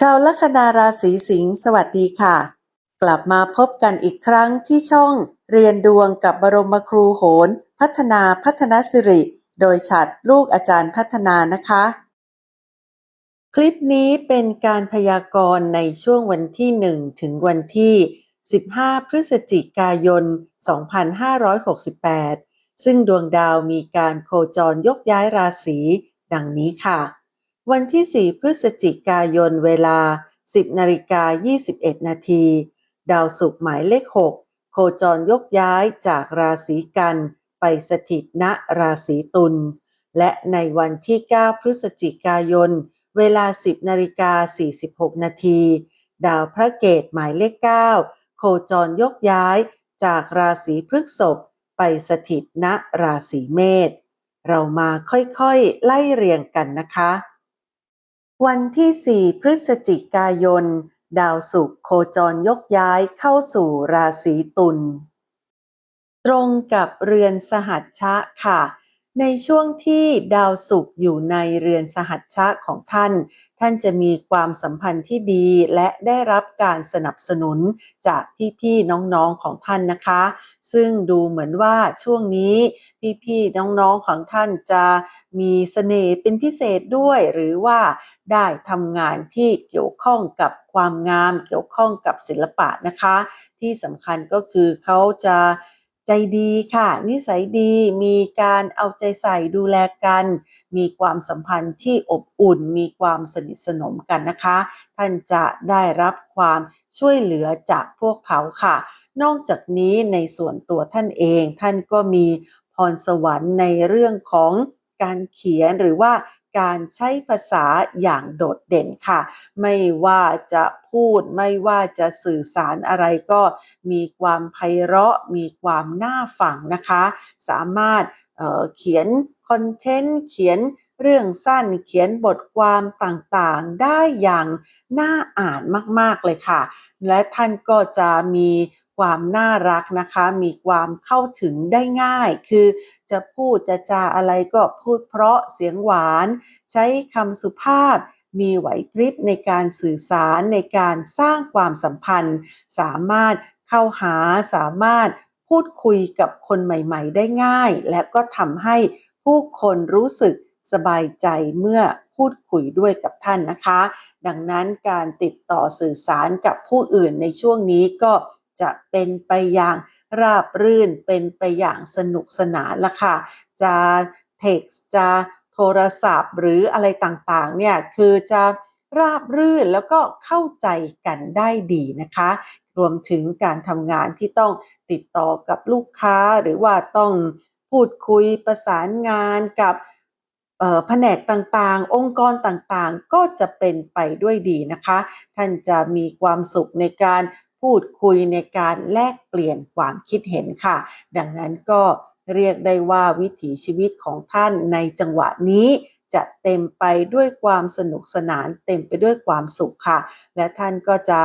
ชาวลัคนาราศีสิงห์สวัสดีค่ะ กลับมาพบกันอีกครั้งที่ช่องเรียนดวงกับบรมครูโหน พัฒนาพัฒนสิริ โดยฉัดลูกอาจารย์พัฒนานะคะ คลิปนี้เป็นการพยากรณ์ในช่วงวันที่ 1 ถึงวันที่ 15 พฤศจิกายน 2568 ซึ่งดวงดาวมีการโคจรยกย้ายราศีดังนี้ค่ะ วันที่ 4 พฤศจิกายนเวลา 10นาฬิกา21 นาที ดาวศุกร์หมายเลข 6 โคจรยกย้ายจากราศีกันไปสถิตณราศีตุล และในวันที่ 9 พฤศจิกายน เวลา 10นาฬิกา46 นาที ดาวพระเกตหมายเลข 9 โคจรยกย้ายจากราศีพฤษภไปสถิตณราศีเมษ เรามาค่อยๆ ไล่เรียงกันนะคะ วันที่ 4 พฤศจิกายน ดาวศุกร์โคจรยกย้ายเข้าสู่ราศีตุล ตรงกับเรือนสหัชชะค่ะ ในช่วงที่ดาวศุกร์อยู่ในเรือนสหัชชะของท่าน ท่านจะมีความสัมพันธ์ที่ดีและได้รับการสนับสนุนจากพี่ๆน้องๆของท่านนะคะ ซึ่งดูเหมือนว่าช่วงนี้พี่ๆน้องๆของท่านจะมีเสน่ห์เป็นพิเศษด้วย หรือว่าได้ทำงานที่เกี่ยวข้องกับความงาม เกี่ยวข้องกับศิลปะนะคะ ที่สำคัญก็คือเขาจะ ใจดีค่ะ นิสัยดีมีการเอาใจใส่ดูแลกัน มีความสัมพันธ์ที่อบอุ่น มีความสนิทสนมกันนะคะ ท่านจะได้รับความช่วยเหลือจากพวกเขาค่ะ นอกจากนี้ในส่วนตัวท่านเอง ท่านก็มีพรสวรรค์ในเรื่องของการเขียนหรือว่า การใช้ภาษาอย่างโดดเด่นค่ะ ไม่ว่าจะพูดไม่ว่าจะสื่อสารอะไรก็มีความไพเราะ มีความน่าฟังนะคะ สามารถเเขียนคอนเทนต์เขียนเรื่องสั้นเขียนบทความต่างๆ ได้อย่างน่าอ่านมาก ๆ เลยค่ะ และท่านก็จะมี ความน่ารักนะคะ มีความเข้าถึงได้ง่าย คือจะพูดจะจาอะไรก็พูดเพราะเสียงหวาน ใช้คำสุภาพมีไหวพริบในการสื่อสารในการสร้างความสัมพันธ์ สามารถเข้าหาสามารถพูดคุยกับคนใหม่ๆ ได้ง่าย และก็ทำให้ผู้คนรู้สึกสบายใจเมื่อพูดคุยด้วยกับท่านนะคะ ดังนั้นการติดต่อสื่อสารกับผู้อื่นในช่วงนี้ก็ จะเป็นไปอย่างราบรื่นเป็นไปอย่างสนุกสนานละค่ะ จะเท็กซ์จะโทรศัพท์หรืออะไรต่างๆเนี่ยคือจะราบรื่นแล้วก็เข้าใจกันได้ดีนะคะ รวมถึงการทำงานที่ต้องติดต่อกับลูกค้าหรือว่าต้องพูดคุยประสานงานกับแผนกต่างๆ องค์กรต่างๆ ก็จะเป็นไปด้วยดีนะคะ ท่านจะมีความสุขในการ พูดคุยในการแลกเปลี่ยนความคิดเห็นค่ะ ดังนั้นก็เรียกได้ว่าวิถีชีวิตของท่านในจังหวะนี้จะเต็มไปด้วยความสนุกสนานเต็มไปด้วยความสุขค่ะ และท่านก็จะ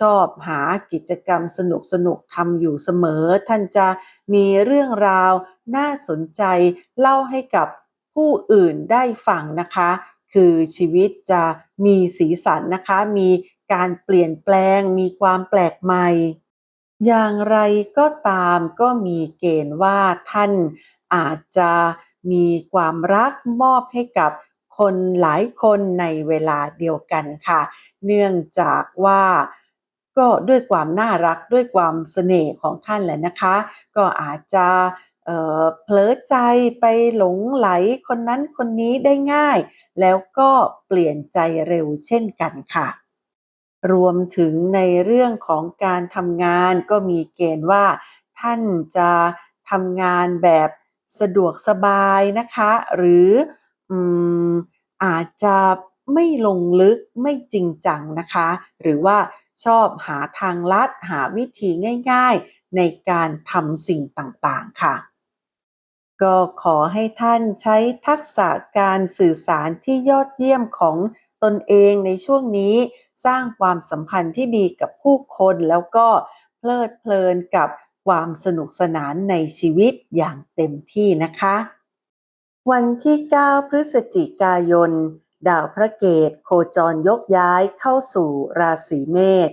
ชอบหากิจกรรมสนุกสนุกทำอยู่เสมอ ท่านจะมีเรื่องราวน่าสนใจเล่าให้กับผู้อื่นได้ฟังนะคะ คือชีวิตจะมีสีสันนะคะ มีการเปลี่ยนแปลง มีความแปลกใหม่ อย่างไรก็ตามก็มีเกณฑ์ว่าท่านอาจจะมีความรักมอบให้กับคนหลายคนในเวลาเดียวกันค่ะ เนื่องจากว่าก็ด้วยความน่ารักด้วยความเสน่ห์ของท่านแหละนะคะ ก็อาจจะ เผลอใจไปหลงไหลคนนั้นคนนี้ได้ง่าย แล้วก็เปลี่ยนใจเร็วเช่นกันค่ะ รวมถึงในเรื่องของการทำงานก็มีเกณฑ์ว่า ท่านจะทำงานแบบสะดวกสบายนะคะ หรือออาจจะไม่ลงลึกไม่จริงจังนะคะ หรือว่าชอบหาทางลัดหาวิธีง่าย ๆ ในการทำสิ่งต่างๆค่ะ ก็ขอให้ท่านใช้ทักษะการสื่อสารที่ยอดเยี่ยมของตนเองในช่วงนี้ สร้างความสัมพันธ์ที่ดีกับผู้คนแล้วก็เพลิดเพลินกับความสนุกสนานในชีวิตอย่างเต็มที่นะคะ วันที่ 9 พฤศจิกายน ดาวพระเกตโคจรยกย้ายเข้าสู่ราศีเมษ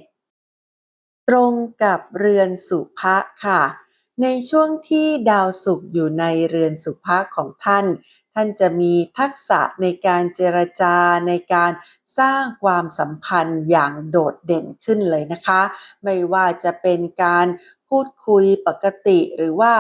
ตรงกับเรือนสุภะค่ะ ในช่วงที่ดาวศุกร์อยู่ในเรือนสุภะของท่าน ท่านจะมีทักษะในการเจรจาในการสร้างความสัมพันธ์อย่างโดดเด่นขึ้นเลยนะคะ ไม่ว่าจะเป็นการพูดคุยปกติหรือว่า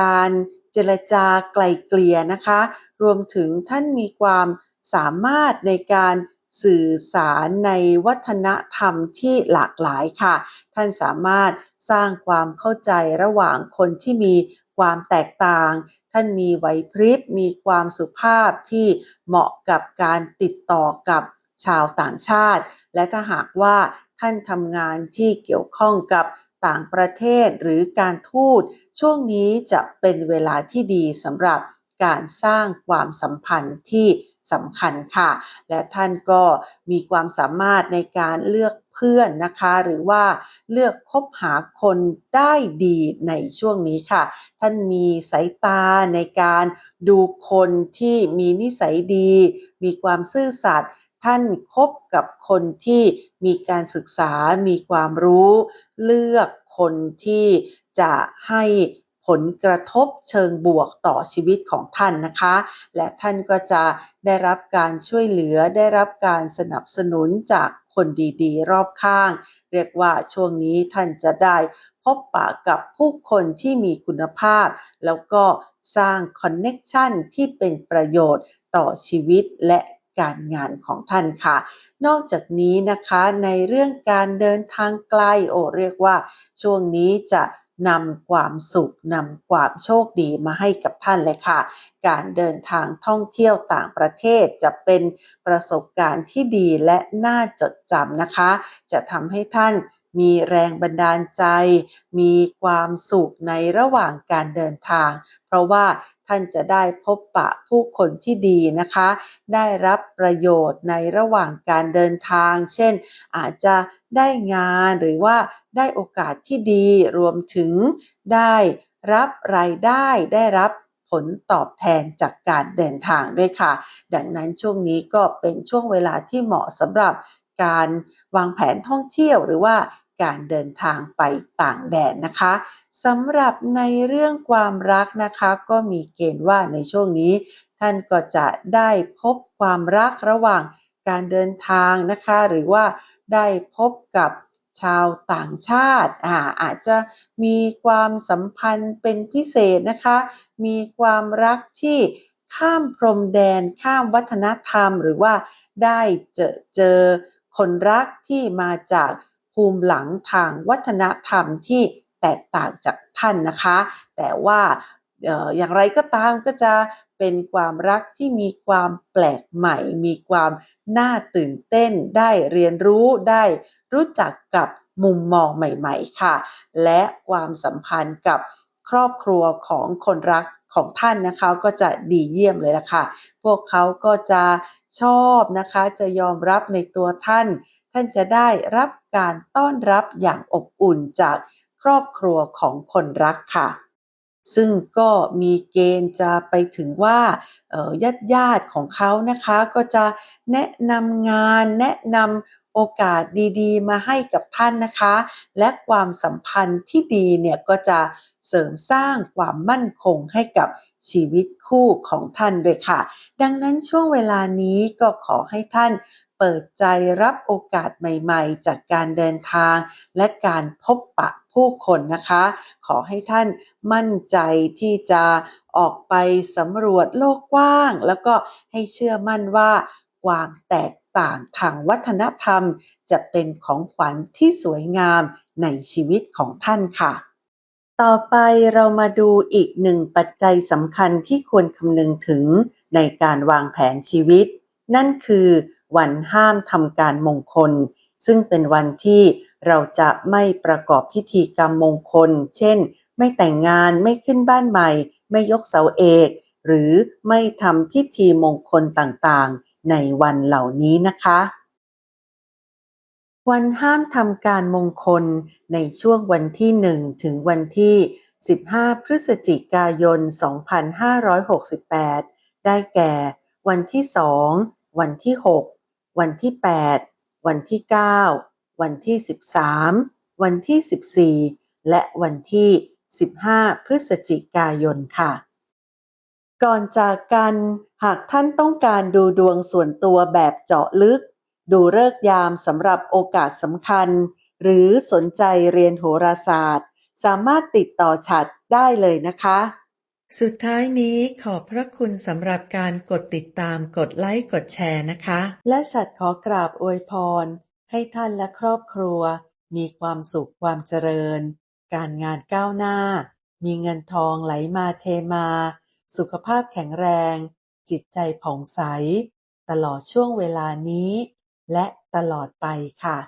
การเจรจาไกลเกลี่ยนะคะ รวมถึงท่านมีความสามารถในการสื่อสารในวัฒนธรรมที่หลากหลายค่ะ ท่านสามารถ สร้างความเข้าใจระหว่างคนที่มีความแตกต่าง ท่านมีไหวพริบ มีความสุภาพที่เหมาะกับการติดต่อกับชาวต่างชาติ และถ้าหากว่าท่านทำงานที่เกี่ยวข้องกับต่างประเทศหรือการทูต ช่วงนี้จะเป็นเวลาที่ดีสำหรับการสร้างความสัมพันธ์ที่ สำคัญค่ะ และท่านก็มีความสามารถในการเลือกเพื่อนนะคะ หรือว่าเลือกคบหาคนได้ดีในช่วงนี้ค่ะ ท่านมีสายตาในการดูคนที่มีนิสัยดี มีความซื่อสัตย์ท่านคบกับคนที่มีการศึกษา มีความรู้ เลือกคนที่จะให้ ผลกระทบเชิงบวกต่อชีวิตของท่านนะคะ และท่านก็จะได้รับการช่วยเหลือได้รับการสนับสนุนจากคนดีๆ รอบข้าง เรียกว่าช่วงนี้ท่านจะได้พบปะกับผู้คนที่มีคุณภาพ แล้วก็สร้างคอนเน็ชันที่เป็นประโยชน์ต่อชีวิตและการงานของท่านค่ะ นอกจากนี้นะคะในเรื่องการเดินทางไกลโอเรียกว่า ช่วงนี้จะ นำความสุขนำความโชคดีมาให้กับท่านเลยค่ะ การเดินทางท่องเที่ยวต่างประเทศจะเป็นประสบการณ์ที่ดีและน่าจดจำนะคะ จะทำให้ท่าน มีแรงบันดาลใจ มีความสุขในระหว่างการเดินทาง เพราะว่าท่านจะได้พบปะผู้คนที่ดีนะคะ ได้รับประโยชน์ในระหว่างการเดินทาง เช่น อาจจะได้งานหรือว่าได้โอกาสที่ดี รวมถึงได้รับรายได้ ได้รับผลตอบแทนจากการเดินทางด้วยค่ะ ดังนั้นช่วงนี้ก็เป็นช่วงเวลาที่เหมาะสำหรับการวางแผนท่องเที่ยวหรือว่า การเดินทางไปต่างแดนนะคะสำหรับในเรื่องความรักนะคะ ก็มีเกณฑ์ว่าในช่วงนี้ ท่านก็จะได้พบความรักระหว่างการเดินทางนะคะ หรือว่าได้พบกับชาวต่างชาติอาอาจจะมีความสัมพันธ์เป็นพิเศษนะคะ มีความรักที่ข้ามพรมแดนข้ามวัฒนธรรม หรือว่าได้เจอเจอคนรักที่มาจาก ภูมิหลังทางวัฒนธรรมที่แตกต่างจากท่านนะคะ แต่ว่าอย่างไรก็ตามก็จะเป็นความรักที่มีความแปลกใหม่ มีความน่าตื่นเต้นได้เรียนรู้ได้รู้จักกับมุมมองใหม่ๆค่ะ และความสัมพันธ์กับครอบครัวของคนรักของท่านนะคะก็จะดีเยี่ยมเลยละค่ะ พวกเขาก็จะชอบนะคะ จะยอมรับในตัวท่าน ท่านจะได้รับการต้อนรับอย่างอบอุ่นจากครอบครัวของคนรักค่ะ ซึ่งก็มีเกณฑ์จะไปถึงว่าญาติญาติของเขานะคะ ก็จะแนะนำงานแนะนำโอกาสดีๆ มาให้กับท่านนะคะ และความสัมพันธ์ที่ดีเนี่ยก็จะเสริมสร้างความมั่นคงให้กับชีวิตคู่ของท่านด้วยค่ะ ดังนั้นช่วงเวลานี้ก็ขอให้ท่าน เปิดใจรับโอกาสใหม่ๆ จากการเดินทาง และการพบปะผู้คนนะคะ ขอให้ท่านมั่นใจที่จะออกไปสำรวจโลกกว้าง แล้วก็ให้เชื่อมั่นว่าความแตกต่างทางวัฒนธรรม จะเป็นของขวัญที่สวยงามในชีวิตของท่านค่ะ ต่อไปเรามาดูอีกหนึ่งปัจจัยสำคัญที่ควรคำนึงถึงในการวางแผนชีวิต นั่นคือ วันห้ามทำการมงคล ซึ่งเป็นวันที่เราจะไม่ประกอบพิธีกรรมมงคล เช่น ไม่แต่งงานไม่ขึ้นบ้านใหม่ ไม่ยกเสาเอก หรือไม่ทำพิธีมงคลต่างๆ ในวันเหล่านี้นะคะ วันห้ามทำการมงคลในช่วงวันที่ 1 ถึงวันที่ 15 พฤศจิกายน 2568 ได้แก่ วันที่ 2 วันที่ 6 วันที่ 8 วันที่ 9 วันที่ 13 วันที่ 14 และวันที่ 15 พฤศจิกายนค่ะ ก่อนจากกันหากท่านต้องการดูดวงส่วนตัวแบบเจาะลึก ดูฤกษ์ยามสำหรับโอกาสสำคัญ หรือสนใจเรียนโหราศาสตร์ สามารถติดต่อฉัดได้เลยนะคะ สุดท้ายนี้ขอบพระคุณสำหรับการกดติดตามกดไลค์กดแชร์นะคะ และฉัดขอกราบอวยพร ให้ท่านและครอบครัว มีความสุขความเจริญ การงานก้าวหน้า มีเงินทองไหลมาเทมา สุขภาพแข็งแรง จิตใจผ่องใส ตลอดช่วงเวลานี้ และตลอดไปค่ะ